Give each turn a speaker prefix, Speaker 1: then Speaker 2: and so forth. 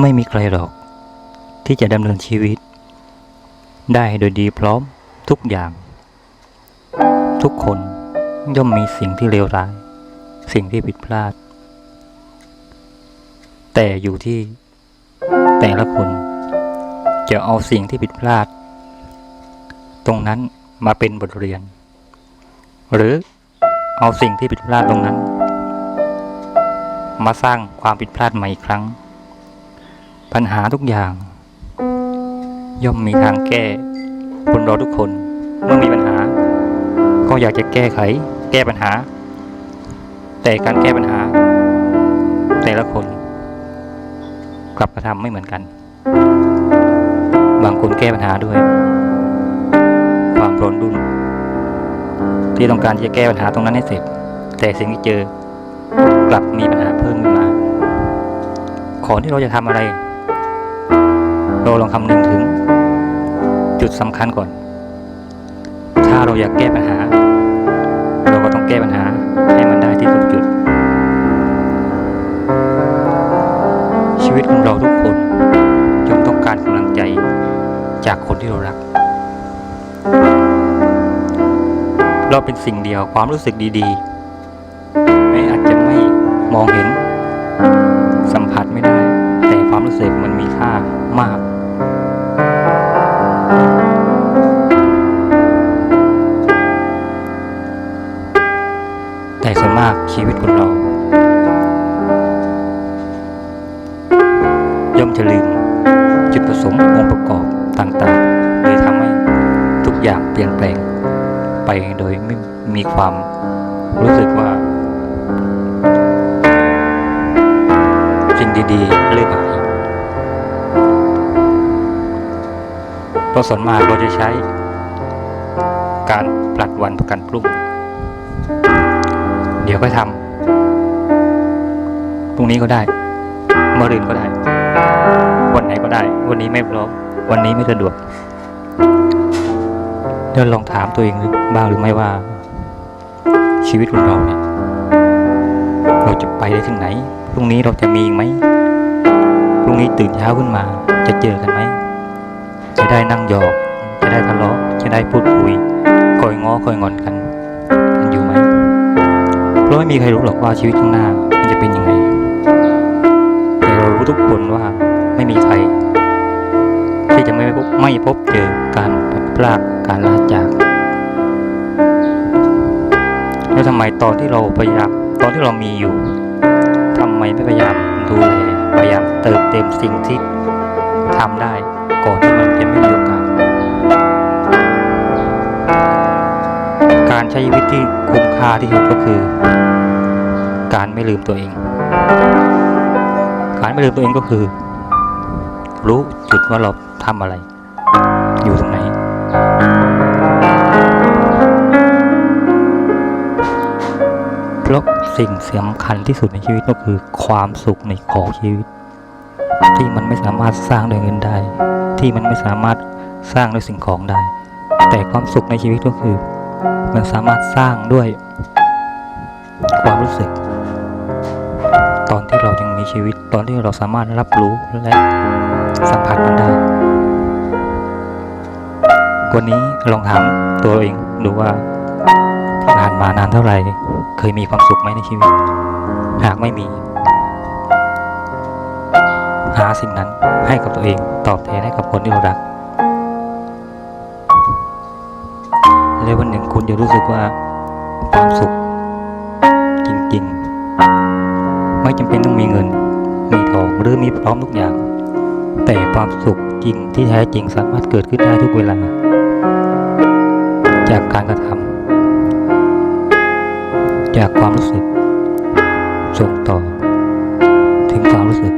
Speaker 1: ไม่มีใครหรอก ที่จะดำเนินชีวิต ได้โดยดีพร้อมทุกอย่าง ทุกคนย่อมมีสิ่งที่เลวร้าย สิ่งที่ผิดพลาด แต่อยู่ที่แต่ละคนจะเอาสิ่งที่ผิดพลาด ตรงนั้นมาเป็นบทเรียน หรือเอาสิ่งที่ผิดพลาดตรงนั้น มาสร้างความผิดพลาดใหม่อีกครั้ง ปัญหาทุกอย่าง ย่อมมีทางแก้ คนเราทุกคนเมื่อมีปัญหา ก็อยากจะแก้ไข แก้ปัญหา แต่การแก้ปัญหา แต่ละคน กลับกระทำไม่เหมือนกัน บางคนแก้ปัญหาด้วย ความร้อนรุ่น ที่ต้องการที่จะแก้ปัญหาตรงนั้นให้เสร็จ แต่สิ่งที่เจอกลับมีปัญหาเพิ่มขึ้นมาก่อที่เราจะทำอะไร เราลองคำนึงถึง จุดสำคัญก่อน ถ้าเราอยากแก้ปัญหา เราก็ต้องแก้ปัญหาให้มันได้ที่สุดจุด ชีวิตของเราทุกคนย่อมต้องการกำลังใจจากคนที่เรารัก เราเป็นสิ่งเดียวความรู้สึกดีๆ ไม่อาจจะไม่มองเห็น สัมผัสไม่ได้ แต่ความรู้สึกมันมีค่ามาก ชีวิตคนเรา ย่อมจะลืมจุดประสงค์องค์ประกอบต่างๆเลยทำให้ทุกอย่างเปลี่ยนแปลง ไปโดยไม่มีความรู้สึกว่าสิ่งดีๆเลื่อนหายเพราะส่วนมากเราจะใช้การผลัดวันประกันพรุ่ง เดี๋ยวก็ทำพรุ่งนี้ก็ได้เมื่อรืนก็ได้ วันไหนก็ได้ วันนี้ไม่พร้อมวันนี้ไม่สะดวกเดี๋ยวลองถามตัวเองบ้างหรือไม่ว่า ชีวิตของเราเนี่ยเราจะไปได้ถึงไหนพรุ่งนี้เราจะมีไหมพรุ่งนี้ตื่นเช้าขึ้นมา จะเจอกันไหมจะได้นั่งหยอก จะได้ทะเลาะจะได้พูดคุยคอยง้อคอยงอนกัน เพราะไม่มีใครรู้หรอกว่าชีวิตข้างหน้ามันจะเป็นยังไง แต่เรารู้ทุกคนว่าไม่มีใคร ที่จะไม่พบไม่พบเจอการพลัดพรากการลาจาก แล้วทำไมตอนที่เราพยายามตอนที่เรามีอยู่ทำไมไม่พยายามดูแลพยายามเติมเต็มสิ่งที่ทำได้ก่อนที่มันจะไม่มีโอกาส การใช้ชีวิตที่คุ้มค่าที่สุดก็คือ การไม่ลืมตัวเอง การไม่ลืมตัวเองก็คือ รู้จุดว่าเราทำอะไร อยู่ตรงไหน เพราะสิ่งสำคัญที่สุดในชีวิตก็คือ ความสุขในของชีวิต ที่มันไม่สามารถสร้างด้วยเงินได้ ที่มันไม่สามารถสร้างด้วยสิ่งของได้ แต่ความสุขในชีวิตก็คือ มันสามารถสร้างด้วยความรู้สึก ตอนที่เรายังมีชีวิต ตอนที่เราสามารถรับรู้และสัมผัสมันได้ วันนี้ลองถามตัวเองดูว่าที่ผ่านมานานเท่าไหร่ เคยมีความสุขไหมในชีวิต หากไม่มี หาสิ่งนั้นให้กับตัวเอง ตอบแทนให้กับคนที่เรารัก แล้ววันหนึ่งคุณจะรู้สึกว่าความสุขจริงๆ ไม่จำเป็นต้องมีเงิน มีทองหรือมีพร้อมทุกอย่าง แต่ความสุขจริงที่แท้จริงสามารถเกิดขึ้นได้ทุกเวลา จากการกระทำจากความรู้สึกส่งต่อ ถึงความรู้สึก